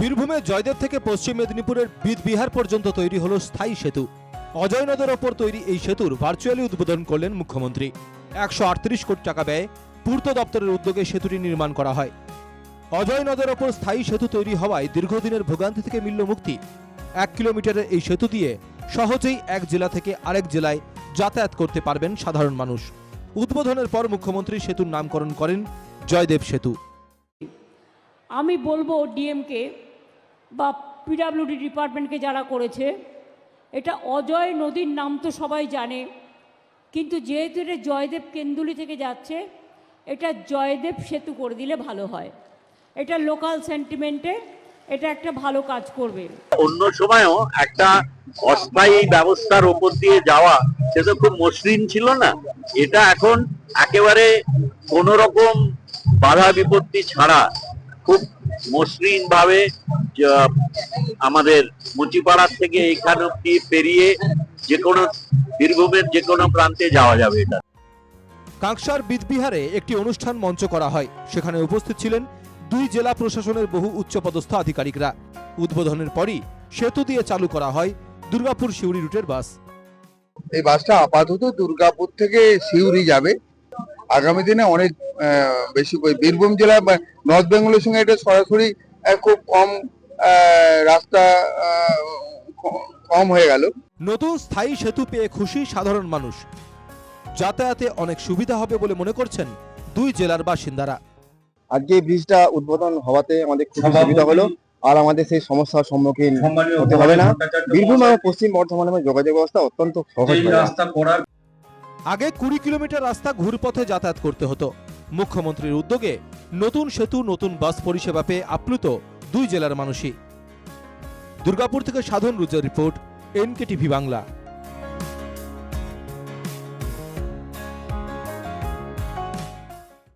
বীরভূমে জয়দেব থেকে পশ্চিম মেদিনীপুরের বিহার পর্যন্ত তৈরি হলো স্থায়ী সেতু। অজয় নদের ওপর তৈরি এই সেতুর ভার্চুয়ালি উদ্বোধন করলেন মুখ্যমন্ত্রী। একশো আটত্রিশ কোটি টাকা ব্যয়ে পূর্ত দপ্তরের উদ্যোগে সেতুটি নির্মাণ করা হয়। অজয় নদের ওপর স্থায়ী সেতু তৈরি হওয়ায় দীর্ঘদিনের ভোগান্তি থেকে মিলল মুক্তি। এক কিলোমিটারের এই সেতু দিয়ে সহজেই এক জেলা থেকে আরেক জেলায় যাতায়াত করতে পারবেন সাধারণ মানুষ। উদ্বোধনের পর মুখ্যমন্ত্রী সেতুর নামকরণ করেন জয়দেব সেতু। আমি বলব ডিএমকে বা পিডাব্লিউডি ডিপার্টমেন্টকে যারা করেছে, এটা অজয় নদীর নাম তো সবাই জানে, কিন্তু যেহেতু এটা জয়দেব কেন্দুলি থেকে যাচ্ছে, এটা জয়দেব সেতু করে দিলে ভালো হয়। এটা লোকাল সেন্টিমেন্টে এটা একটা ভালো কাজ করবে। অন্য সময়ও একটা অস্থায়ী ব্যবস্থার ওপর দিয়ে যাওয়া, সে তো খুব মসৃণ ছিল না। এটা এখন একেবারে কোন রকম বাধা বিপত্তি ছাড়া খুব মসৃণ ভাবে যা- আমাদের মুচিপাড়ার থেকে এখানে অব্দি পেরিয়ে যে কোনো বীরভূমের যে কোনো প্রান্তে যাওয়া যাবে এটা। কাঁকসার বিদবিহারে একটি অনুষ্ঠান মঞ্চ করা হয়। সেখানে উপস্থিত ছিলেন দুই জেলা প্রশাসনের বহু উচ্চপদস্থ আধিকারিকরা। উদ্বোধনের পরই সেতু দিয়ে চালু করা হয় দুর্গাপুর শিউরি রুটের বাস। এই বাসটা আপাতত দুর্গাপুর থেকে সিউড়ি যাবে। আগামী দিনে অনেক আহ, বেশি বীরভূম জেলা বা নর্থ বেঙ্গলের সঙ্গে এটা সরাসরি খুব কম রাস্তা কম হয়ে গেল। নতুন স্থায়ী সেতু পেয়ে খুশি সাধারণ মানুষ। যাতায়াতে অনেক সুবিধা হবে বলে মনে করছেন দুই জেলার বাসিন্দারা। আজকে ব্রিজটা উদ্বোধন হওয়াতে আমাদের খুব সুবিধা হলো। আর আমাদের সেই সমস্যার সম্মুখীন হতে হবে না। বীরভূম এবং পশ্চিম বর্ধমানের যোগাযোগ ব্যবস্থা অত্যন্ত সহজ হয়ে গেছে। আগে কুড়ি কিলোমিটার রাস্তা ঘুরপথে যাতায়াত করতে হতো। মুখ্যমন্ত্রীর উদ্যোগে নতুন সেতু নতুন বাস পরিষেবা পেয়ে আপ্লুত দুই জেলার মানুষই। দুর্গাপুর থেকে সাধন রুজের রিপোর্ট এনকে টিভি বাংলা।